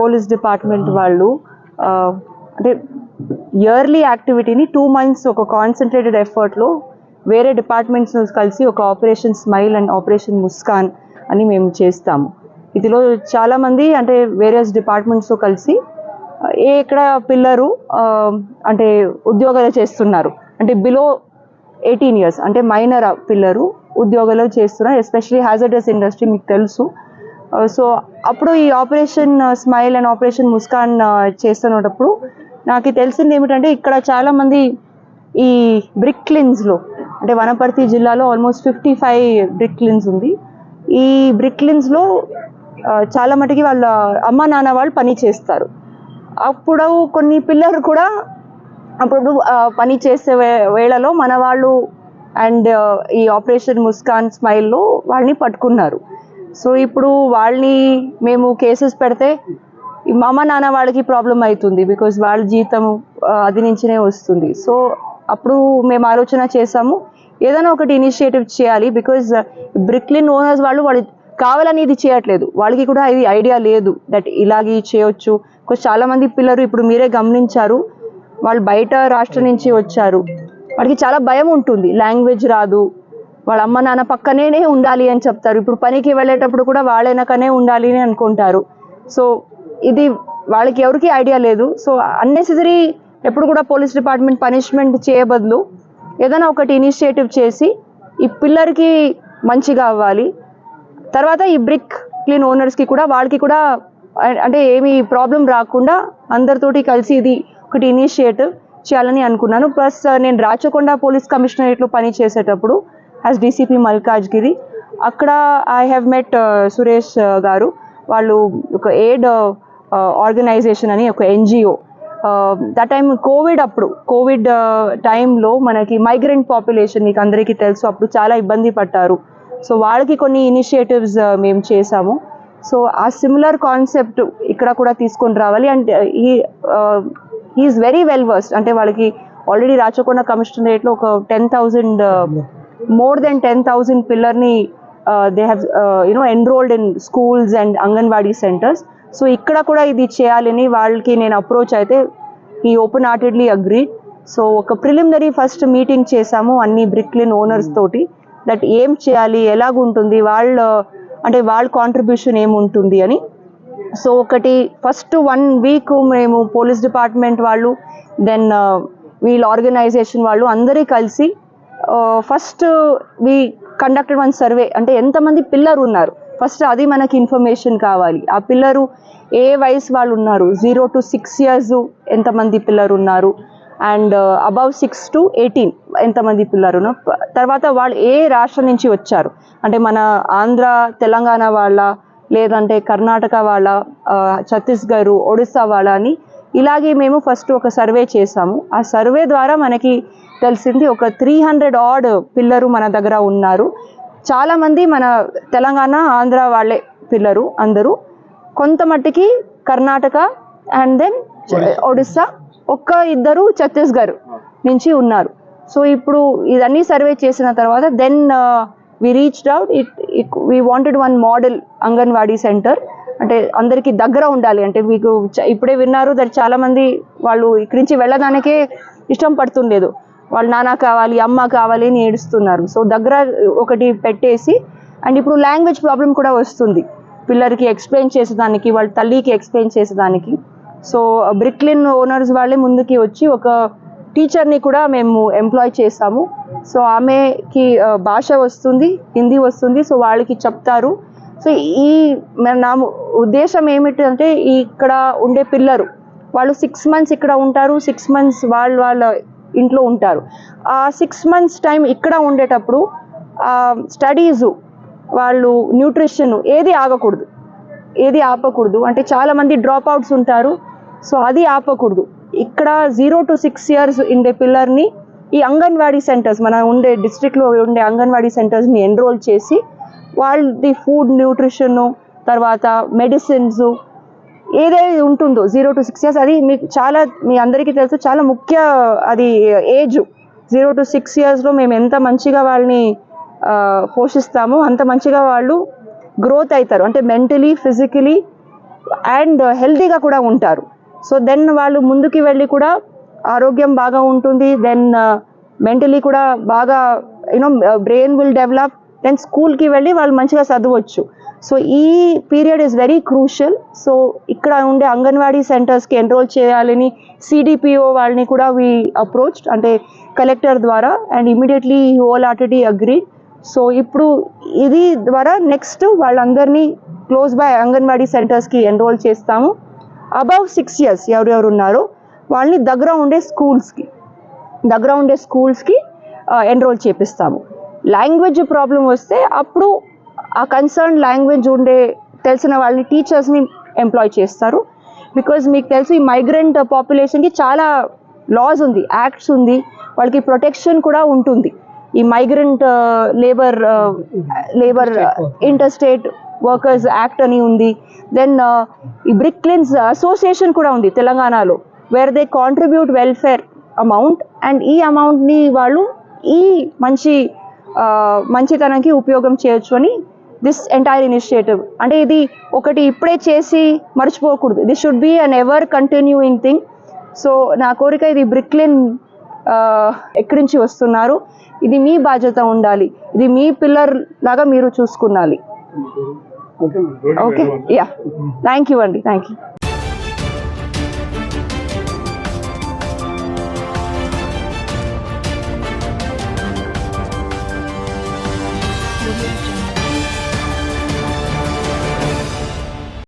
Police department వాళ్ళు అంటే yearly యాక్టివిటీని టూ మంత్స్ ఒక కాన్సన్ట్రేటెడ్ ఎఫర్ట్లో వేరే డిపార్ట్మెంట్స్ కలిసి ఒక operation smile and operation Muskaan అని మేము చేస్తాము. ఇదిలో చాలామంది అంటే వేరియస్ డిపార్ట్మెంట్స్తో కలిసి ఏ ఇక్కడ పిల్లరు అంటే ఉద్యోగాలు చేస్తున్నారు. అంటే బిలో ఎయిటీన్ ఇయర్స్ అంటే మైనర్ పిల్లరు ఉద్యోగాలు చేస్తున్నారు. ఎస్పెషలీ హ్యాజర్డస్ ఇండస్ట్రీ మీకు తెలుసు. Uh, సో అప్పుడు ఈ operation smile and operation Muskaan uh, చేస్తున్నప్పుడు నాకు తెలిసింది ఏమిటంటే ఇక్కడ చాలామంది ఈ బ్రిక్లిన్స్లో అంటే వనపర్తి జిల్లాలో ఆల్మోస్ట్ ఫిఫ్టీ ఫైవ్ బ్రిక్లిన్స్ ఉంది. ఈ బ్రిక్లిన్స్లో uh, చాలా మటుకి వాళ్ళ అమ్మ నాన్న వాళ్ళు పని చేస్తారు. అప్పుడు కొన్ని పిల్లలు కూడా అప్పుడు పని చేసే వే- వేళలో మన వాళ్ళు అండ్ ఈ ఆపరేషన్ ముస్కాన్ స్మైల్లో వాళ్ళని పట్టుకున్నారు. సో ఇప్పుడు వాళ్ళని మేము కేసెస్ పెడితే మా అమ్మ నాన్న వాళ్ళకి ప్రాబ్లం అవుతుంది బికాజ్ వాళ్ళ జీతం అది నుంచినే వస్తుంది. సో అప్పుడు మేము ఆలోచన చేసాము ఏదైనా ఒకటి ఇనిషియేటివ్ చేయాలి బికాజ్ బ్రిక్లిన్ ఓనర్స్ వాళ్ళు వాళ్ళు కావాలని ఇది చేయట్లేదు. వాళ్ళకి కూడా ఇది ఐడియా లేదు దట్ ఇలాగే చేయొచ్చు. చాలామంది చాలా మంది పిల్లలు ఇప్పుడు మీరే గమనించారు వాళ్ళు బయట రాష్ట్రం నుంచి వచ్చారు. వాళ్ళకి చాలా భయం ఉంటుంది లాంగ్వేజ్ రాదు. వాళ్ళ అమ్మ నాన్న పక్కనే ఉండాలి అని చెప్తారు. ఇప్పుడు పనికి వెళ్ళేటప్పుడు కూడా వాళ్ళ ఉండాలి అని అనుకుంటారు. సో ఇది వాళ్ళకి ఎవరికి ఐడియా లేదు. సో అన్నెసరీ ఎప్పుడు కూడా పోలీస్ డిపార్ట్మెంట్ పనిష్మెంట్ చేయబదులు ఏదైనా ఒకటి ఇనిషియేటివ్ చేసి ఈ పిల్లర్కి మంచిగా అవ్వాలి. తర్వాత ఈ బ్రిక్ క్లీన్ ఓనర్స్కి కూడా వాళ్ళకి కూడా అంటే ఏమి ప్రాబ్లం రాకుండా అందరితోటి కలిసి ఇది ఒకటి ఇనిషియేటివ్ చేయాలని అనుకున్నాను. ప్లస్ నేను రాచకొండ పోలీస్ కమిషనరేట్లో పని చేసేటప్పుడు యాజ్ డీసీపీ మల్కాజ్గిరి అక్కడ ఐ హ్యావ్ మెట్ సురేష్ గారు. వాళ్ళు ఒక ఎయిడ్ ఆర్గనైజేషన్ uh, uh, అని ఒక ఎన్జిఓ దట్ టైం కోవిడ్ అప్పుడు కోవిడ్ టైంలో uh, మనకి మైగ్రెంట్ పాపులేషన్ మీకు అందరికీ తెలుసు. అప్పుడు చాలా ఇబ్బంది పడ్డారు. సో వాళ్ళకి కొన్ని ఇనిషియేటివ్స్ మేము చేసాము సో ఆ సిమిలర్ కాన్సెప్ట్ ఇక్కడ కూడా తీసుకొని రావాలి. అండ్ ఈ హీఈస్ వెరీ వెల్ వర్స్డ్ అంటే వాళ్ళకి ఆల్రెడీ రాచకొండ కమిషనరేట్లో ఒక ten thousand more than ten thousand పిల్లర్ని they have you know enrolled in schools and anganwadi centres so ఇక్కడ కూడా ఇది చేయాలని వాళ్ళకి నేను అప్రోచ్ అయితే ఈ ఓపెన్ హార్టెడ్లీ అగ్రీ సో ఒక ప్రిలిమినరీ ఫస్ట్ మీటింగ్ చేశాము అన్ని బ్రిక్లిన్ ఓనర్స్ తోటి. దట్ ఏం చేయాలి ఎలాగుంటుంది వాళ్ళ అంటే వాళ్ళ కాంట్రిబ్యూషన్ ఏముంటుంది అని. సో ఒకటి ఫస్ట్ వన్ వీక్ మేము పోలీస్ డిపార్ట్మెంట్ వాళ్ళు దెన్ uh, వీళ్ళ ఆర్గనైజేషన్ వాళ్ళు అందరి కలిసి first we conducted one survey అంటే ఎంతమంది పిల్లలు ఉన్నారు? ఫస్ట్ అది మనకి ఇన్ఫర్మేషన్ కావాలి. ఆ పిల్లలు ఏ వయసు వాళ్ళు ఉన్నారు? జీరో టు సిక్స్ ఇయర్స్ ఎంతమంది పిల్లలు ఉన్నారు? And above six to eighteen ఎంతమంది పిల్లలు తర్వాత వాళ్ళు ఏ రాష్ట్రం నుంచి వచ్చారు? అంటే మన ఆంధ్ర తెలంగాణ వాళ్ళ లేదంటే కర్ణాటక వాళ్ళ ఛత్తీస్గఢ్ ఒడిస్సా వాళ్ళ అని ఇలాగే మేము ఫస్ట్ ఒక సర్వే చేసాము. ఆ సర్వే ద్వారా మనకి తెలిసింది. ఒక త్రీ హండ్రెడ్ ఆడ్ పిల్లలు మన దగ్గర ఉన్నారు. చాలామంది మన తెలంగాణ ఆంధ్ర వాళ్ళే పిల్లలు అందరూ. కొంత మట్టికి కర్ణాటక అండ్ దెన్ ఒడిస్సా. ఒక్క ఇద్దరు ఛత్తీస్గఢ్ నుంచి ఉన్నారు. సో ఇప్పుడు ఇదన్నీ సర్వే చేసిన తర్వాత then we reached out it we wanted one model anganwadi centre. అంటే అందరికీ దగ్గర ఉండాలి. అంటే మీకు ఇప్పుడే విన్నారు. దట్ చాలా మంది వాళ్ళు ఇక్కడి నుంచి వెళ్ళడానికే ఇష్టం పడుతుండేదు. వాళ్ళు నాన్న కావాలి అమ్మ కావాలి అని ఏడుస్తున్నారు. సో దగ్గర ఒకటి పెట్టేసి అండ్ ఇప్పుడు లాంగ్వేజ్ ప్రాబ్లం కూడా వస్తుంది. పిల్లలకి ఎక్స్ప్లెయిన్ చేసేదానికి వాళ్ళ తల్లికి ఎక్స్ప్లెయిన్ చేసేదానికి. సో బ్రిక్లిన్ ఓనర్స్ వాళ్ళే ముందుకి వచ్చి ఒక టీచర్ని కూడా మేము ఎంప్లాయ్ చేస్తాము. సో ఆమెకి భాష వస్తుంది హిందీ వస్తుంది. సో వాళ్ళకి చెప్తారు. సో ఈ నా ఉద్దేశం ఏమిటంటే ఇక్కడ ఉండే పిల్లలు వాళ్ళు సిక్స్ మంత్స్ ఇక్కడ ఉంటారు. సిక్స్ మంత్స్ వాళ్ళు వాళ్ళ ఇంట్లో ఉంటారు. ఆ సిక్స్ మంత్స్ టైం ఇక్కడ ఉండేటప్పుడు స్టడీస్ వాళ్ళు న్యూట్రిషన్ ఏది ఆగకూడదు. ఏది ఆపకూడదు. అంటే చాలామంది డ్రాప్ అవుట్స్ ఉంటారు. సో అది ఆపకూడదు. ఇక్కడ జీరో టు సిక్స్ ఇయర్స్ ఉండే పిల్లర్ని ఈ అంగన్వాడీ సెంటర్స్ మన ఉండే డిస్ట్రిక్ట్లో ఉండే అంగన్వాడీ సెంటర్స్ని ఎన్రోల్ చేసి వాళ్ళది ఫుడ్ న్యూట్రిషన్ తర్వాత మెడిసిన్స్ ఏదైతే ఉంటుందో జీరో టు సిక్స్ ఇయర్స్ అది మీకు చాలా మీ అందరికీ తెలుసు చాలా ముఖ్య అది ఏజ్ జీరో టు సిక్స్ ఇయర్స్లో మేము ఎంత మంచిగా వాళ్ళని పోషిస్తామో అంత మంచిగా వాళ్ళు గ్రోత్ అవుతారు అంటే మెంటలీ ఫిజికలీ అండ్ హెల్తీగా కూడా ఉంటారు. సో దెన్ వాళ్ళు ముందుకి వెళ్ళి కూడా ఆరోగ్యం బాగా ఉంటుంది. దెన్ మెంటలీ కూడా బాగా you know brain will develop then స్కూల్కి వెళ్ళి వాళ్ళు మంచిగా చదవచ్చు. సో ఈ period is very crucial. So ఇక్కడ ఉండే అంగన్వాడీ సెంటర్స్కి ఎన్రోల్ చేయాలని సిడిపిఓ వాళ్ళని కూడా వి అప్రోచ్ అంటే కలెక్టర్ ద్వారా and immediately whole RTD agree so ఇప్పుడు ఇది ద్వారా నెక్స్ట్ వాళ్ళందరినీ క్లోజ్ బై అంగన్వాడీ సెంటర్స్కి ఎన్రోల్ చేస్తాము. అబౌవ్ సిక్స్ ఇయర్స్ ఎవరెవరు ఉన్నారో వాళ్ళని దగ్గర ఉండే స్కూల్స్కి దగ్గర ఉండే స్కూల్స్కి ఎన్రోల్ చేపిస్తాము. లాంగ్వేజ్ ప్రాబ్లం వస్తే అప్పుడు ఆ కన్సర్న్ లాంగ్వేజ్ ఉండే తెలిసిన వాళ్ళని టీచర్స్ని ఎంప్లాయ్ చేస్తారు. బికాజ్ మీకు తెలుసు ఈ మైగ్రెంట్ పాపులేషన్కి చాలా లాస్ ఉంది యాక్ట్స్ ఉంది. వాళ్ళకి ప్రొటెక్షన్ కూడా ఉంటుంది. ఈ migrant labour labour interstate workers act అని ఉంది. దెన్ uh, ఈ బ్రిక్లిన్స్ అసోసియేషన్ కూడా ఉంది తెలంగాణలో where they contribute welfare amount and ఈ అమౌంట్ని వాళ్ళు ఈ మంచి uh, మంచితనానికి ఉపయోగం చేయొచ్చు అని దిస్ ఎంటైర్ ఇనిషియేటివ్ అంటే ఇది ఒకటి ఇప్పుడే చేసి మర్చిపోకూడదు. This should be an ever continuing thing so నా కోరిక ఇది బ్రిక్లిన్ ఎక్కడి నుంచి వస్తున్నారు? ఇది మీ బాధ్యత ఉండాలి. ఇది మీ పిల్లర్ లాగా మీరు చూసుకున్నాలి. ఓకే యా థ్యాంక్ యూ అండి థ్యాంక్ యూ